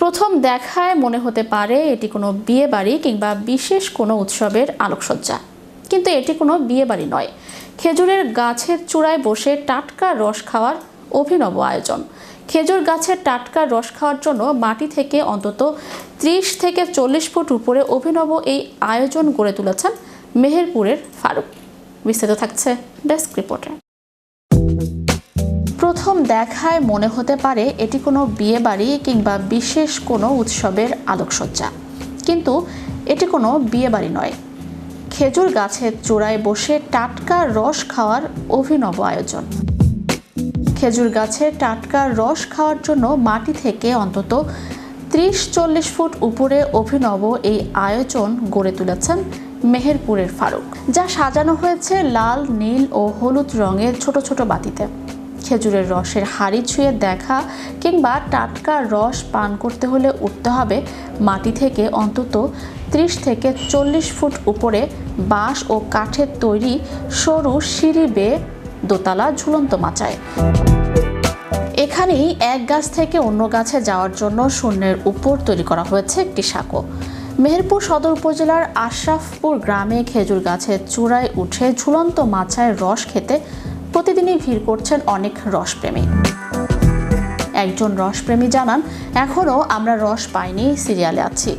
প্রথম দেখায় মনে হতে পারে এটি কোনো বিয়ে বাড়ি কিংবা বিশেষ কোনো উৎসবের আলোকসজ্জা। কিন্তু এটি কোনো বিয়ে বাড়ি নয়। খেজুরের গাছের চূড়ায় বসে টাটকা রস খাওয়ার অভিনব আয়োজন। খেজুর গাছের টাটকা রস খাওয়ার জন্য মাটি থেকে অন্তত ত্রিশ থেকে চল্লিশ ফুট উপরে অভিনব এই আয়োজন গড়ে তুলেছেন মেহেরপুরের ফারুক। বিস্তারিত থাকছে ডেস্ক রিপোর্টে। প্রথম দেখায় মনে হতে পারে এটি কোনো বিয়ে বাড়ি কিংবা বিশেষ কোনো উৎসবের আলোকসজ্জা। কিন্তু এটি কোনো বিয়ে বাড়ি নয়। খেজুর গাছের চূড়ায় বসে টাটকা রস খাওয়ার অভিনব আয়োজন। খেজুর গাছের টাটকা রস খাওয়ার জন্য মাটি থেকে অন্তত ত্রিশ চল্লিশ ফুট উপরে অভিনব এই আয়োজন গড়ে তুলেছেন মেহেরপুরের ফারুক, যা সাজানো হয়েছে লাল, নীল ও হলুদ রঙের ছোট ছোট বাতিতে। খেজুরের রসের হাড়ি ছুঁয়ে দেখা কিংবা টাটকা রস পান করতে হলে উঠতে হবে মাটি থেকে অন্তত ত্রিশ থেকে চল্লিশ ফুট উপরে বাঁশ ও কাঠের তৈরি সরু সিঁড়ি বেয়ে দোতলা ঝুলন্ত মাচায়। এখানেই এক গাছ থেকে অন্য গাছে যাওয়ার জন্য শূন্যের উপর তৈরি করা হয়েছে একটি সাঁকো। মেহেরপুর সদর উপজেলার আশরাফপুর গ্রামে খেজুর গাছের চূড়ায় উঠে ঝুলন্ত মাচায় রস খেতে প্রতিদিনই ভিড় করছেন অনেক রসপ্রেমী। একজন রসপ্রেমী জানান এখনও আমরা রস পাইনি সিরিয়ালে আছি।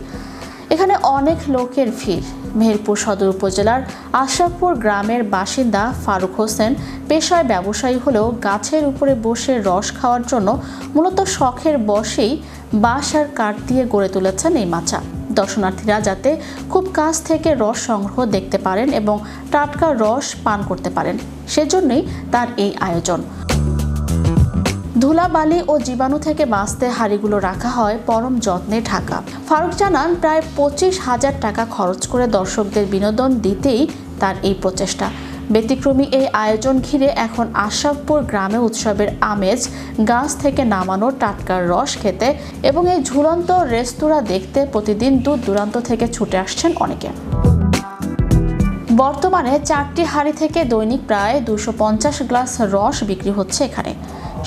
এখানে অনেক লোকের ভিড়। মেহেরপুর সদর উপজেলার আশরাফপুর গ্রামের বাসিন্দা ফারুক হোসেন পেশায় ব্যবসায়ী হলেও গাছের উপরে বসে রস খাওয়ার জন্য মূলত শখের বসেই বাঁশ আর কাঠ দিয়ে গড়ে তুলেছেন এই মাচা। দর্শনার্থীরা যাতে খুব কাছ থেকে রস সংগ্রহ দেখতে পারেন এবং টাটকা রস পান করতে পারেন, সেজন্যই তার এই আয়োজন। ধুলাবালি ও জীবাণু থেকে বাঁচতে হাড়িগুলো রাখা হয় পরম যত্নে ঢাকা। ফারুক জানান, প্রায় পঁচিশ হাজার টাকা খরচ করে দর্শকদের বিনোদন দিতেই তার এই প্রচেষ্টা। ব্যতিক্রমী এই আয়োজন ঘিরে এখন আশরাফপুর গ্রামে উৎসবের আমেজ, গাছ থেকে নামানো টাটকার রস খেতে এবং এই ঝুলন্ত রেস্তোরাঁ দেখতে প্রতিদিন দূর দূরান্ত থেকে ছুটে আসছেন অনেকে। বর্তমানে চারটি হাঁড়ি থেকে দৈনিক প্রায় দুশো গ্লাস রস বিক্রি হচ্ছে এখানে।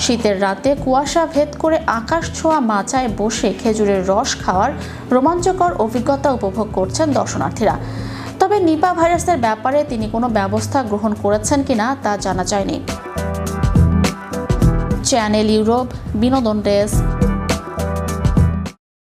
শীতের রাতে কুয়াশা ভেদ করে আকাশ ছোঁয়া মাচায় বসে খেজুরের রস খাওয়ার রোমাঞ্চকর অভিজ্ঞতা উপভোগ করছেন দর্শনার্থীরা। তবে নিপা ভাইরাসের ব্যাপারে তিনি কোনো ব্যবস্থা গ্রহণ করেছেন কিনা তা জানা যায়নি। চ্যানেল ইউরোপ, বিনোদন ডেস্ক।